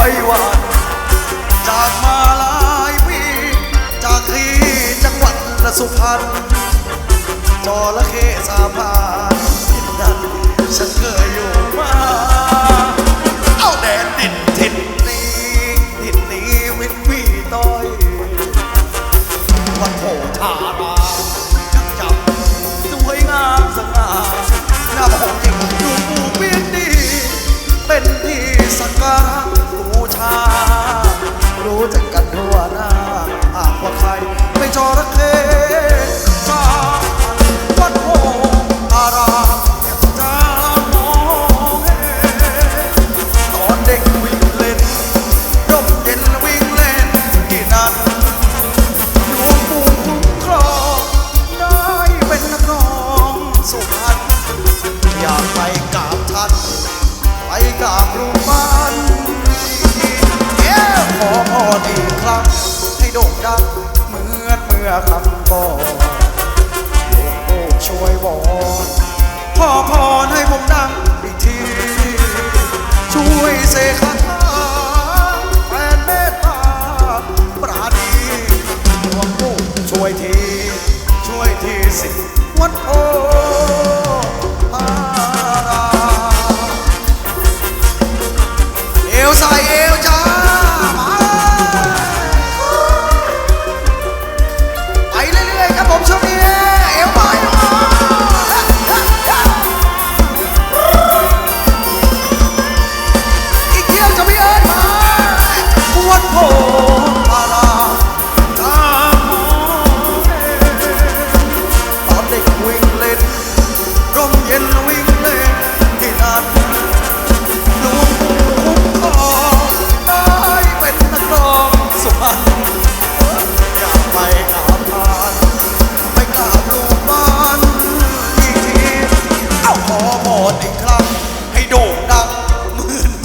ว้วานจากมาหลายปีจากที่จังหวัดสุพรรณจอละเคสาพานทิ่นั้นฉันเคยอยู่มา เอาแดนดินทินนี้ทินนี้วินวีต้อยวัดโพธารามจังจับสวยงามสง่าหน้าผม ทั่วหน้าอากว่าใครไม่จระเข้ ให้โด่งดังเหมือนเมื่อคำก่อนหลวงปู่ช่วยวอนขอพรให้ผมดังอีกที ช่วยเสกคาถาแฟนเมตตาปราณีหลวงปู่ช่วยที ช่วยทีสิวัดโพาราเอวใส่เอวจ้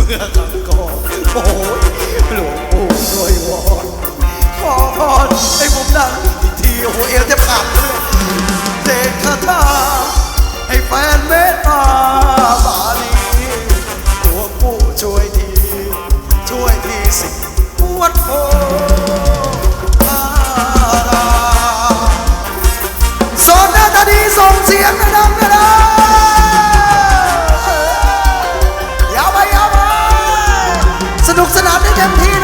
มือนเมื่อครั้งก่อนโอ้ to pee.